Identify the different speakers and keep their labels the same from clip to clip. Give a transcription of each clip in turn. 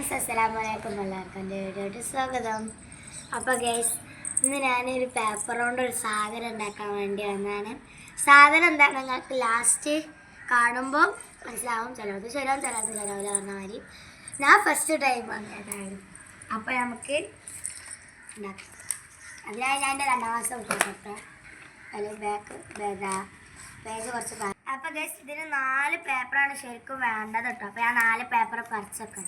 Speaker 1: അസ്സലാമലൈക്കും എല്ലാവർക്കും വീഡിയോട്ട് സ്വാഗതം. അപ്പോൾ ഗൈസ് ഇന്ന് ഞാനൊരു പേപ്പർ കൊണ്ട് ഒരു സാധനം ഉണ്ടാക്കാൻ വേണ്ടി വന്നതാണ്. സാധനം എന്താണ്? നിങ്ങൾക്ക് ലാസ്റ്റ് കാണുമ്പോൾ മനസ്സിലാവും. ചിലത് ചിലവും ചിലത് ചിലവിൽ പറഞ്ഞ മാതിരി ഞാൻ ഫസ്റ്റ് ടൈം വന്നതാണ്. അപ്പോൾ നമുക്ക് ഉണ്ടാക്കാം. അതിനായി ഞാൻ എന്റെ രണ്ടാം മാസം കൊടുക്കട്ടെ അതിൽ ബാഗ് ബേദാ ബാഗ് കുറച്ച് അപ്പോൾ ഗൈസ് ഇതിന് നാല് പേപ്പറാണ് ശരിക്കും വേണ്ടത് കേട്ടോ. അപ്പോൾ ഞാൻ നാല് പേപ്പർ പറിച്ചൊക്കെ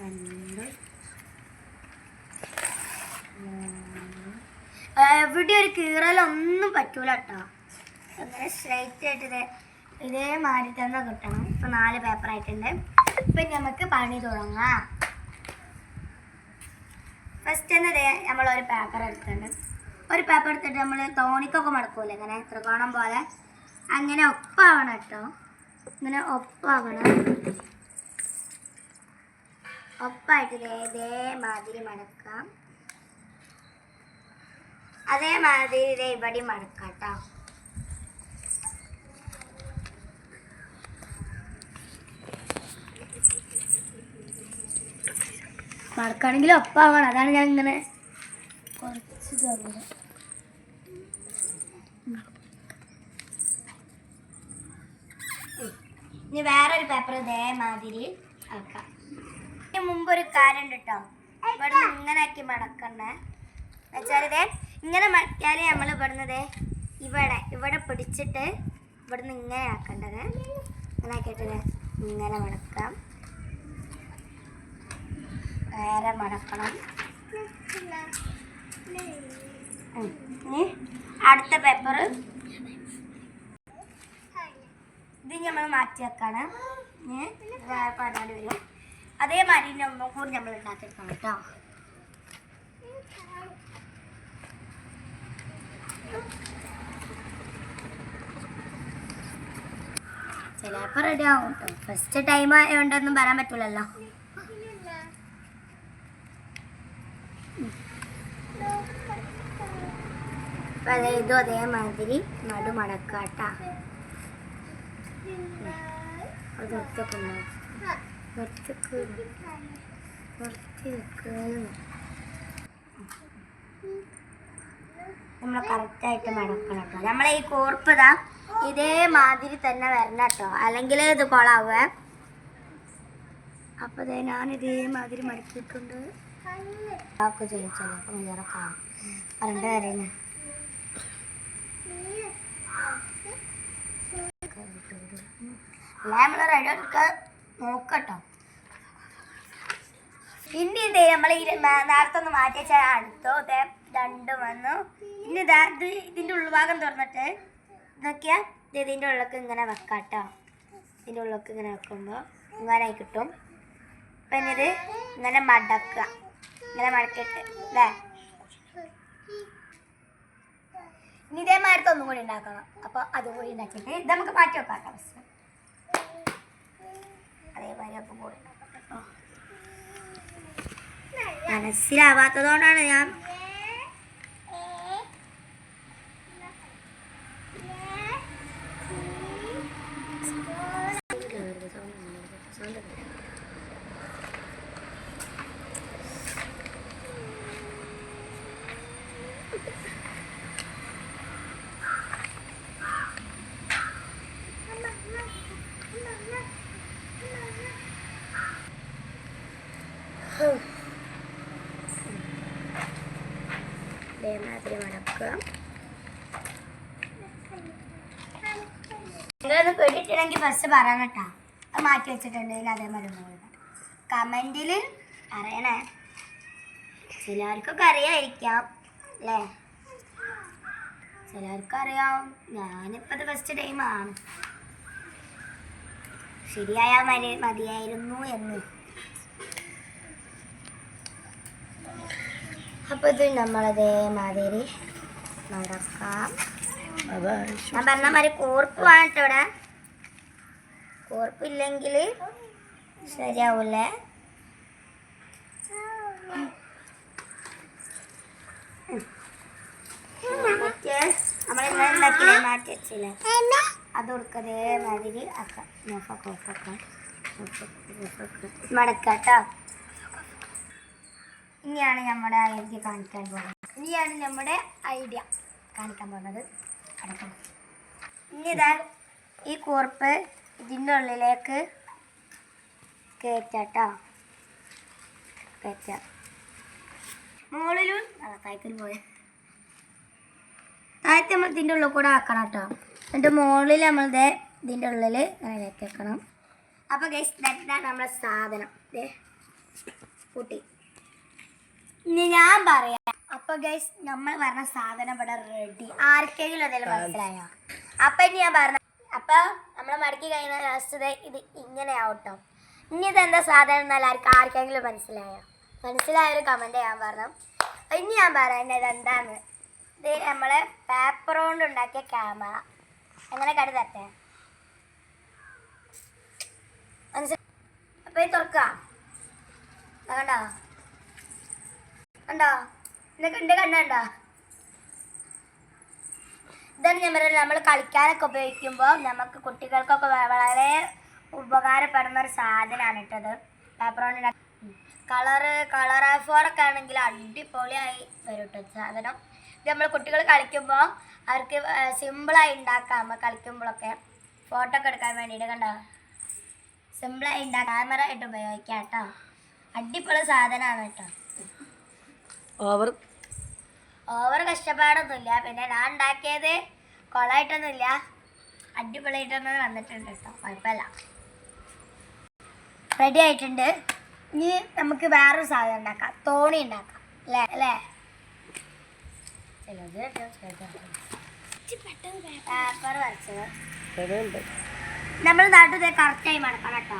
Speaker 1: രണ്ട്. എവിടെ ഒരു കീറലൊന്നും പറ്റൂല കേട്ടോ. അങ്ങനെ സ്ട്രൈറ്റ് ആയിട്ട് ഇതേ ഇതേമാതിരി തന്നെ കിട്ടണം. ഇപ്പം നാല് പേപ്പർ ആയിട്ടുണ്ട്. ഇപ്പം നമുക്ക് പണി തുടങ്ങാം. ഫസ്റ്റ് തന്നെ നമ്മൾ ഒരു പേപ്പർ എടുത്തിട്ടുണ്ട്. ഒരു പേപ്പർ എടുത്തിട്ട് നമ്മൾ തോണിക്കൊക്കെ മടക്കൂല ഇങ്ങനെ ത്രികോണം പോലെ. അങ്ങനെ ഒപ്പാവണം കേട്ടോ. ഇങ്ങനെ ഒപ്പാവണം. ഒപ്പായിട്ട് ഇതേമാതിരി മടക്കാം. അതേമാതിരി ഇതേ ഇവിടെ മടക്കാം കേട്ടോ മടക്കാണെങ്കിൽ ഒപ്പാവണം. അതാണ് ഞാൻ ഇങ്ങനെ കുറച്ച് തരുന്നത് ഇനി വേറൊരു പേപ്പർ ഇതേമാതിരി ആക്കാം ഇതിന് മുമ്പ് ഒരു കാര്യം കേട്ടോ ഇവിടെ ഇങ്ങനെ ആക്കി മടക്കണേ. വെച്ചാൽ ഇതേ ഇങ്ങനെ മടക്കിയാൽ നമ്മൾ ഇവിടുന്ന് ദേ ഇവിടെ ഇവിടെ പിടിച്ചിട്ട് ഇവിടുന്ന് ഇങ്ങനെ ആക്കേണ്ടത്. ഇങ്ങനെ ആക്കിയിട്ട് ഇങ്ങനെ മടക്കാം. വേറെ മടക്കണം. ഇനി അടുത്ത പേപ്പർ ഇത് നമ്മൾ മാറ്റി വെക്കാണ്. ഇനി വേറെ പടാണ്ട് വരും അതേമാതിരി ഒന്നും കൂടി നമ്മൾ ഉണ്ടാക്കിയെടുക്കണം കേട്ടോ. ചിലപ്പോൾ റെഡി ആവും. ഫസ്റ്റ് ടൈം ആയതുകൊണ്ടൊന്നും പറയാൻ പറ്റൂലല്ലോ. ഇതും അതേമാതിരി നടു മടക്കാട്ടാ അത് ഒറ്റയ്ക്ക് ഒറ്റയ്ക്ക് പുറത്ത് നമ്മൾ കറക്റ്റായിട്ട് മടക്കണം കേട്ടോ. നമ്മളെ ഈ കോർപ്പ് ഇതാ ഇതേമാതിരി തന്നെ വരണം കേട്ടോ. അല്ലെങ്കിൽ ഇത് കൊളാവേ. അപ്പോൾ ദേ ഞാൻ ഇതേമാതിരി മടക്കിയിട്ടുണ്ട് ഒക്കെ ചോദിച്ചല്ലോ അപ്പം വേറെ അല്ല നമ്മൾ റെഡി നോക്കട്ടോ. ഇനി ഇതേ നമ്മൾ ഈ നേരത്തെ ഒന്ന് മാറ്റി വെച്ചാൽ അടുത്തോ ദേ രണ്ട് വന്നു. ഇനി ഇതാ ഇത് ഇതിന്റെ ഉൾഭാഗം തുറന്നിട്ട് ഇതൊക്കെയാ ഇത് ഇതിന്റെ ഉള്ളൊക്കെ ഇങ്ങനെ വെക്കാട്ടോ. ഇതിന്റെ ഉള്ളൊക്കെ ഇങ്ങനെ വെക്കുമ്പോൾ ഇങ്ങനെ കിട്ടും. അപ്പം ഇനി ഇത് ഇങ്ങനെ മടക്കുക. ഇങ്ങനെ മടക്കിട്ട് അല്ലേ ഇനി ഇതേമാരത്തെ ഒന്നും കൂടി ഉണ്ടാക്കണം. അപ്പോൾ അതുകൂടി ഉണ്ടാക്കിയിട്ട് ഇത് നമുക്ക് മാറ്റി വെക്കാം. കേട്ടോ ബസ് അതേമാതിരി അപ്പം കൂടി ഉണ്ടാക്കാം കേട്ടോ മനസ്സിലാവാത്തതുകൊണ്ടാണ് ഞാൻ ഇതേമാതിരി മടക്കുക നിങ്ങളൊന്ന് കേട്ടിട്ടുണ്ടെങ്കിൽ ഫസ്റ്റ് പറയണം കേട്ടാ. അത് മാറ്റി വെച്ചിട്ടുണ്ടെങ്കിൽ അതേമാതിരി പോകുന്നത് കമന്റിൽ അറിയണേ ചിലർക്കൊക്കെ അറിയാതിരിക്കാം അല്ലേ? ചിലർക്ക് അറിയാം. ഞാനിപ്പോൾ ഫസ്റ്റ് ടൈമാണ് ശരിയായാൽ മതി മതിയായിരുന്നു എന്ന്. അപ്പോൾ ഇത് നമ്മളതേമാതിരി നടക്കാം ഞാൻ പറഞ്ഞ മാതിരി കോർപ്പ് വേണം ഇവിടെ കോർപ്പില്ലെങ്കിൽ ശരിയാവൂലേ മാറ്റി വെച്ചില്ലേ അത് കൊടുക്കതേ മാതിരി ആക്കാം നോക്കാം മടക്കാട്ടോ ഇനിയാണ് നമ്മുടെ ഐഡിയ കാണിക്കാൻ പോകുന്നത്. ഇനിയാണ് നമ്മുടെ ഐഡിയ കാണിക്കാൻ പോകുന്നത്. അടക്കണം. ഇനി ഇതാ ഈ കൂർപ്പ് ഇതിന്റെ ഉള്ളിലേക്ക് കയറ്റാട്ടോ. കയറ്റാം. മുകളിലും താഴത്തിൽ പോയ. താഴത്തെ നമ്മൾ ഇതിന്റെ ഉള്ളിൽ കൂടെ ആക്കണം കേട്ടോ എന്നിട്ട് മുകളിൽ നമ്മൾ ദേ ഇതിന്റെ ഉള്ളിൽ അങ്ങനെ വെക്കണം. അപ്പോൾ ഗൈസ് ഇതാണ് നമ്മുടെ സാധനം. ദേ കൂട്ടി ഇനി ഞാൻ പറയാം. അപ്പൊ ഗൈസ് നമ്മൾ പറഞ്ഞ സാധനം ഇവിടെ റെഡി ആർക്കെങ്കിലും എന്തെങ്കിലും മനസ്സിലായോ? അപ്പൊ ഇനി ഞാൻ പറഞ്ഞ അപ്പൊ നമ്മൾ മടക്കി കഴിയുന്ന ലാസ്റ്റ് ഇത് ഇങ്ങനെ ആവട്ടോ ഇനി എന്താ സാധനം എന്നാൽ ആർക്ക് ആർക്കെങ്കിലും മനസ്സിലായോ? മനസ്സിലായ ഒരു കമന്റ് ഞാൻ പറഞ്ഞു. ഇനി ഞാൻ പറയേണ്ടത് ഇതെന്താന്ന് ഇത് നമ്മളെ പേപ്പർ കൊണ്ട് ഉണ്ടാക്കിയ ക്യാമറ എങ്ങനെ കടി തരട്ടെ? മനസ്സിലായി അപ്പൊ ഇത് തുറക്കാം കണ്ടോ? കണ്ടോ? എന്നൊക്കെ എന്റെ കണ്ടോ ഇതാണ് ഞാൻ പറയുന്നത് നമ്മൾ കളിക്കാനൊക്കെ ഉപയോഗിക്കുമ്പോൾ നമുക്ക് കുട്ടികൾക്കൊക്കെ വളരെ ഉപകാരപ്പെടുന്ന ഒരു സാധനമാണ് ഇട്ടത് കൊണ്ട് കളറ് കളർ ഫോറൊക്കെ ആണെങ്കിൽ അടിപൊളിയായി വരും കേട്ടോ സാധനം. ഇത് നമ്മൾ കുട്ടികൾ കളിക്കുമ്പോൾ അവർക്ക് സിമ്പിളായി ഉണ്ടാക്കാം. നമ്മൾ കളിക്കുമ്പോഴൊക്കെ ഫോട്ടോ ഒക്കെ എടുക്കാൻ വേണ്ടിയിട്ട് കണ്ടോ? സിമ്പിളായി ഉണ്ടാക്കാം ക്യാമറ ആയിട്ട് ഉപയോഗിക്കാം കേട്ടോ അടിപൊളി സാധനമാണ് കേട്ടോ
Speaker 2: ഓവർ
Speaker 1: ഓവർ കഷ്ടപ്പാടൊന്നുമില്ല. പിന്നെ ഞാൻ ഉണ്ടാക്കിയത് കൊളായിട്ടൊന്നുമില്ല. അടിപൊളിയായിട്ടൊന്നും വന്നിട്ടുണ്ട് കേട്ടോ. കുഴപ്പമില്ല. റെഡി ആയിട്ടുണ്ട്. ഇനി നമുക്ക് വേറൊരു സാധനം ഉണ്ടാക്കാം. തോണി ഉണ്ടാക്കാം. അല്ലേ? അല്ലേ? പേപ്പർ വരച്ചത്. നമ്മൾ നാട്ടിൽ കറക്റ്റ് ആയി മടക്കണം കേട്ടോ.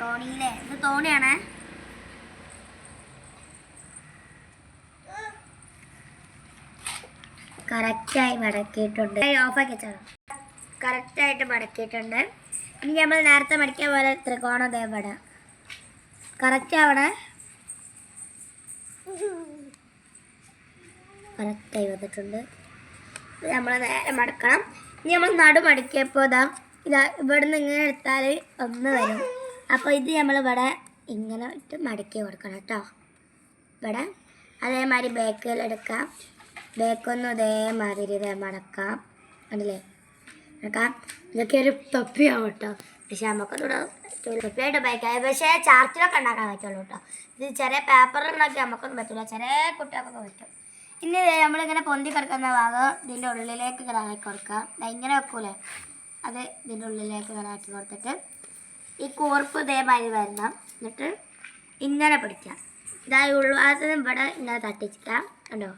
Speaker 1: തോണിയിലെ. ഇത് തോണിയാണ്. കറക്റ്റായി മടക്കിയിട്ടുണ്ട്. ഓഫാക്കി വെച്ചാണ് കറക്റ്റായിട്ട് മടക്കിയിട്ടുണ്ട്. ഇനി നമ്മൾ നേരത്തെ മടക്കിയ പോലെ ത്രികോണം ദേവട കറക്റ്റ് ആവണേ കറക്റ്റായി വന്നിട്ടുണ്ട്. നമ്മൾ നേരെ മടക്കണം. ഇനി നമ്മൾ നടു മടക്കിയപ്പോൾ ഇതാ ഇതാ ഇവിടുന്ന് ഇങ്ങനെ എടുത്താൽ ഒന്ന് വരും. അപ്പോൾ ഇത് നമ്മൾ ഇവിടെ ഇങ്ങനെ ഇട്ട് മടക്കി കൊടുക്കണം കേട്ടോ. ഇവിടെ അതേമാതിരി ബേക്കിൽ എടുക്കാം. ബേക്കൊന്നും ഇതേമാതിരി ഇതേ മടക്കാം. കണ്ടില്ലേ? മടക്കാം. ഇതൊക്കെ ഒരു തൊപ്പിയാവും കേട്ടോ. പക്ഷെ നമുക്കൊന്നും തൊപ്പിയായിട്ട് ബൈക്കാം പക്ഷേ ചാർച്ചിലൊക്കെ ഉണ്ടാക്കാൻ പറ്റുള്ളൂ കേട്ടോ. ഇത് ചെറിയ പേപ്പറിലുണ്ടാക്കി നമുക്കൊന്നും പറ്റില്ല ചെറിയ കുട്ടികൾക്കൊക്കെ പറ്റും. ഇനി നമ്മളിങ്ങനെ പൊന്തി കിടക്കുന്ന ഭാഗം ഇതിന്റെ ഉള്ളിലേക്ക് ഇങ്ങനെ ആക്കി കൊടുക്കാം ഭയങ്കര വെക്കൂലേ? അത് ഇതിന്റെ ഉള്ളിലേക്ക് ഇങ്ങനെ ആക്കി കൊടുത്തിട്ട് ഈ കൂർപ്പ് ഇതേമാതിരി വരണം. എന്നിട്ട് ഇങ്ങനെ പിടിക്കാം. ഇതായി ഉൾവാസം ഇവിടെ ഇങ്ങനെ തട്ടിച്ചിട്ടാം. കണ്ടോ?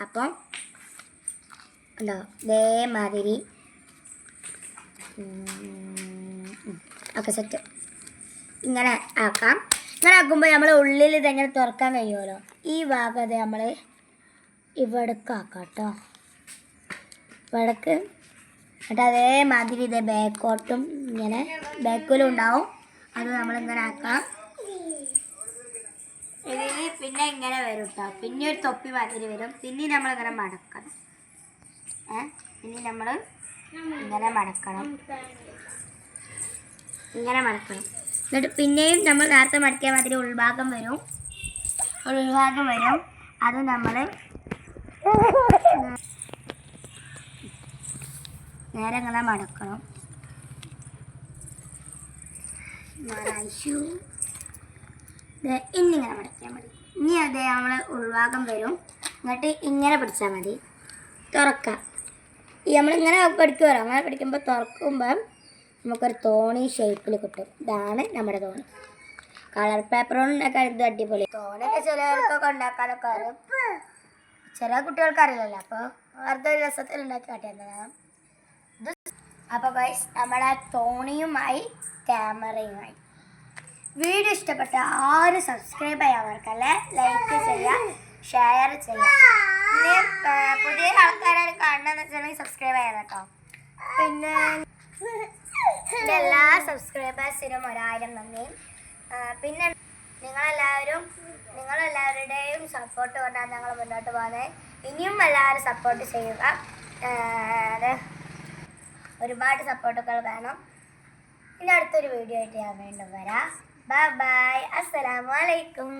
Speaker 1: അപ്പം കണ്ടോ ഇതേമാതിരി. ഒക്കെ സെറ്റ് ഇങ്ങനെ ആക്കാം. ഇങ്ങനെ ആക്കുമ്പോൾ നമ്മൾ ഉള്ളിൽ ഇതെങ്ങനെ തുറക്കാൻ കഴിയുമല്ലോ? ഈ ഭാഗത്ത് നമ്മൾ ഇവിടേക്ക് ആക്കാം കേട്ടോ. ഇവിടേക്ക്. എന്നിട്ട് അതേമാതിരി ഇത് ബാക്കോട്ടും ഇങ്ങനെ ബാക്കിലും ഉണ്ടാവും. അത് നമ്മളിങ്ങനെ ആക്കാം. ഇതിൽ പിന്നെ ഇങ്ങനെ വരും കേട്ടോ പിന്നെ ഒരു തൊപ്പി മാതിരി വരും. പിന്നെ നമ്മൾ ഇങ്ങനെ മടക്കണം. ഏ? പിന്നെ നമ്മൾ ഇങ്ങനെ മടക്കണം. ഇങ്ങനെ മടക്കണം. എന്നിട്ട് പിന്നെയും നമ്മൾ നേരത്തെ മടക്കിയ മാതിരി ഉൾഭാഗം വരും. ഉൾഭാഗം വരും. അത് നമ്മൾ നേരെ ഇങ്ങനെ മടക്കണം. മടച്ചു. ഇന്നിങ്ങനെ മടക്കിയാൽ മതി. ഇനി അതേ നമ്മൾ ഉൾഭാഗം വരും. എന്നിട്ട് ഇങ്ങനെ പിടിച്ചാൽ മതി. തുറക്കാം. ഈ നമ്മളിങ്ങനെ പഠിക്കുമല്ലോ അങ്ങനെ പഠിക്കുമ്പോൾ തുറക്കുമ്പം നമുക്കൊരു തോണി ഷേപ്പിൽ കിട്ടും. ഇതാണ് നമ്മുടെ തോണി. കളർ പേപ്പർ കൊണ്ടൊക്കെ ഇത് അടിപൊളി. തോണിയൊക്കെ ചിലവർക്കൊക്കെ ഉണ്ടാക്കാനൊക്കെ അറിയും. ചില കുട്ടികൾക്ക് അറിയില്ലല്ലോ. അപ്പോൾ വെറുതെ ഒരു രസത്തിൽ ഉണ്ടാക്കി കാട്ടിയതാണ് അപ്പോൾ ഗൈസ് നമ്മുടെ തോണിയുമായി ക്യാമറയുമായി വീഡിയോ ഇഷ്ടപ്പെട്ട ആരും സബ്സ്ക്രൈബ് ചെയ്യാൻ ലൈക്ക് ചെയ്യുക ഷെയർ ചെയ്യുക പിന്നെ പുതിയ ആൾക്കാരാണ് കാണണമെന്ന് വെച്ചിട്ടുണ്ടെങ്കിൽ സബ്സ്ക്രൈബ് ചെയ്യാൻ കേട്ടോ. പിന്നെ എല്ലാ സബ്സ്ക്രൈബേഴ്സിനും ഒരായിരം നന്ദി. പിന്നെ നിങ്ങളെല്ലാവരും നിങ്ങളെല്ലാവരുടെയും സപ്പോർട്ട് കൊണ്ടാണ് ഞങ്ങൾ മുന്നോട്ട് പോകുന്നത്. ഇനിയും എല്ലാവരും സപ്പോർട്ട് ചെയ്യുക. ഒരുപാട് സപ്പോർട്ടുകൾ വേണം. ഇനി അടുത്തൊരു വീഡിയോ ആയിട്ട് ഞാൻ വീണ്ടും വരാം. ബൈ ബൈ അസ്സലാമു അലൈക്കും